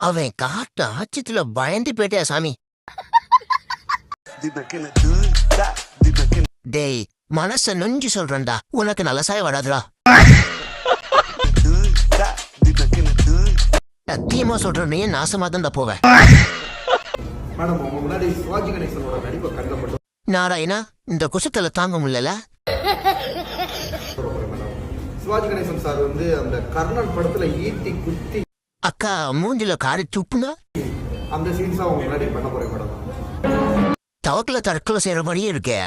அவன் காட்டு ஆச்சத்துல பயந்து போயிட்டே சாமி. டேய் மனச நொஞ்சு சொல்றேன்டா. உனக்கு நல்ல சாய வராதுடா. சத்தியமா சொல்ற நீ நாசமா தான் போவேன் நாராயணா இந்த குசத்துல தாங்க முடியல சிவாஜி கணேசன் சார் வந்து அந்த கர்ணன் படத்துல ஈட்டி குத்தி அக்கா மூஞ்சில காரி துப்புனா? அந்த சீன்ஸ் அவங்க முன்னாடி பண்ண போறேன் மேடம் தவக்கல தற்கொலை செய்யற மாதிரியே இருக்கே.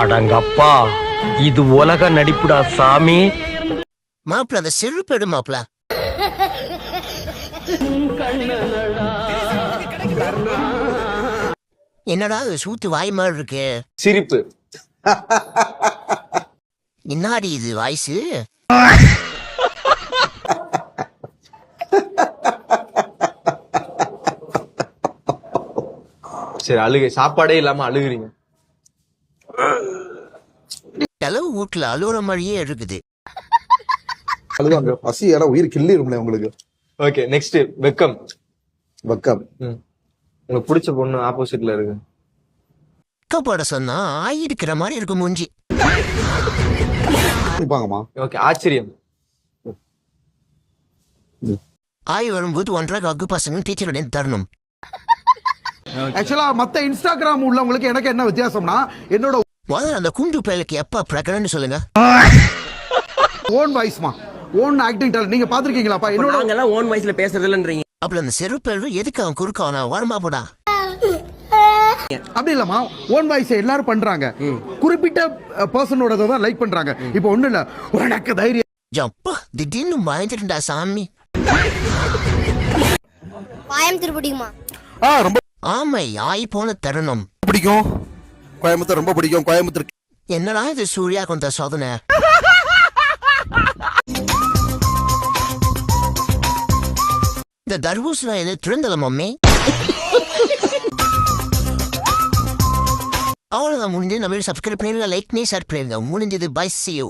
அடங்கப்பா இது உலக நடிப்புடா சாமி. மாப்பிள்ள அந்த செருப்பு எடு மாப்பிள்ள என்னடா இது சூத்து வாய் மாதிரி இருக்கு? சிரிப்பு. என்னாடி இது வாய்ஸு சரி அழுகு. சாப்பாடே இல்லாம அழுகுறீங்க. செலவு வீட்டுல அழுகுற மாதிரியே இருக்குது. அழுவாங்க. பசி ஏன்னா உயிர் கிள்ளிரும்ல உங்களுக்கு. ஓகே நெக்ஸ்ட் வெக்கம். வக்கம். ம். உங்களுக்கு பிடிச்ச பொண்ணு ஆப்போசிட்ல இருக்கு. போட சொன்னா ஆய் இருக்கிற மாதிரி இருக்கு மூஞ்சி. ஓகே ஆச்சரியம். ஆய் வரும்போது ஒன்றரை கக்கு பசங்க டீச்சருடைய தரணும். ஆக்சுவலா மத்த இன்ஸ்டாகிராம் உள்ளவங்களுக்கு எனக்கு என்ன வித்தியாசம்னா என்னோட முதல்ல அந்த குண்டு பயலுக்கு எப்ப பிரகடன்னு சொல்லுங்க. ஓன் வாய்ஸ்மா ஓன் ஆக்டிங் டேலண்ட் நீங்க பாத்திருக்கீங்களாப்பா என்னோட ஓன் வாய்ஸ்ல பேசுறது இல்லைன்றீங்க அப்புறம் அந்த செருப்பேல் எதுக்கு அவன் குறுக்க அவன? வரமா போடா. அப்படி இல்லம்மா ஓன் வாய்ஸ் எல்லாரும் பண்றாங்க. குறிப்பிட்ட பர்சனோட தான் லைக் பண்றாங்க. இப்போ ஒண்ணு இல்ல உனக்கு தைரியம். ஜப்பா திடீர்னு பயந்துட்டா சாமி. கோயம்புத்தூர் பிடிக்குமா? ஆ ரொம்ப ஆமை ஆய் போன தருணம். பிடிக்கும். கோயம்புத்தூர் ரொம்ப பிடிக்கும். கோயம்புத்தூர் என்னடா இது சூர்யா கொண்ட சோதனை? இந்த தர்பூசணி இது திருந்தல மம்மி அவ்வளோதான் முடிஞ்சு நம்ம சப்ஸ்கிரைப் பண்ணிடுங்க லைக் பண்ணி ஷேர் பண்ணிடுங்க. முடிஞ்சது பை சி யூ